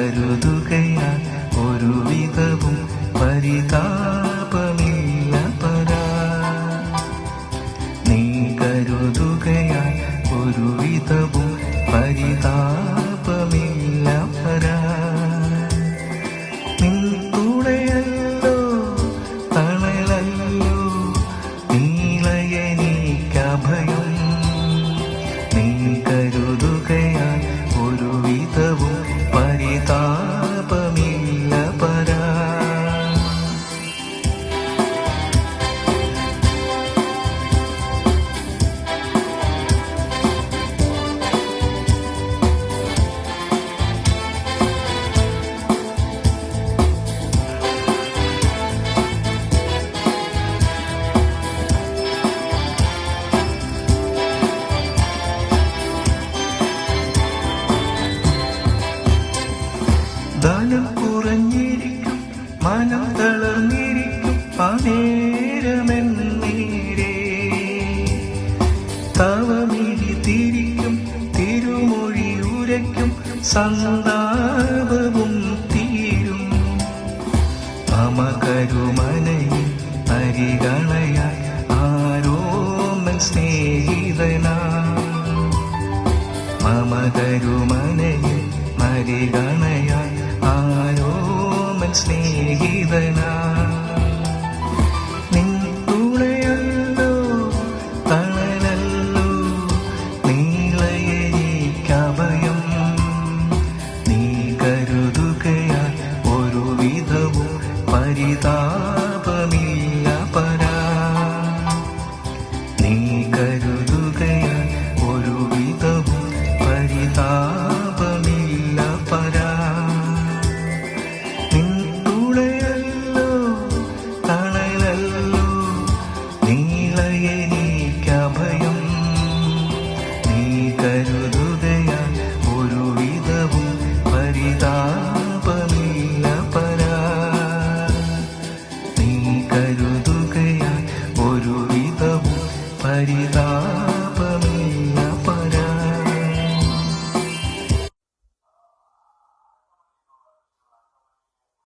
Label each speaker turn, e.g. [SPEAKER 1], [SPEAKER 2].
[SPEAKER 1] കരുതുകയാ ഒരു വിധവും പരിതാപമില്ല പരാ. നീ കരുതുകയാൽ ഒരു വിധവും പരിതാപമില്ല ധനം കുറഞ്ഞിരിക്കും മനം തളർന്നിരിക്കും പനേരമെന്നീരേ തവമിഴി തിരിക്കും തിരുമൊഴി ഉരയ്ക്കും സന്താപവും തീരും. അമകരുമനയിൽ അരികളയായി ആരോമൻ സ്നേഹിതനാ. മമകരുമനയിൽ കരുമനയിൽ മരികണയായി ആരോമൻ നീളയനീക്കഭയം നീ കരുതുകയാൽ ഒരു വിധവും പരിതാപമില്ല പരാ. നീ കരുതുകയാൽ ഒരു വിധവും പരിതാ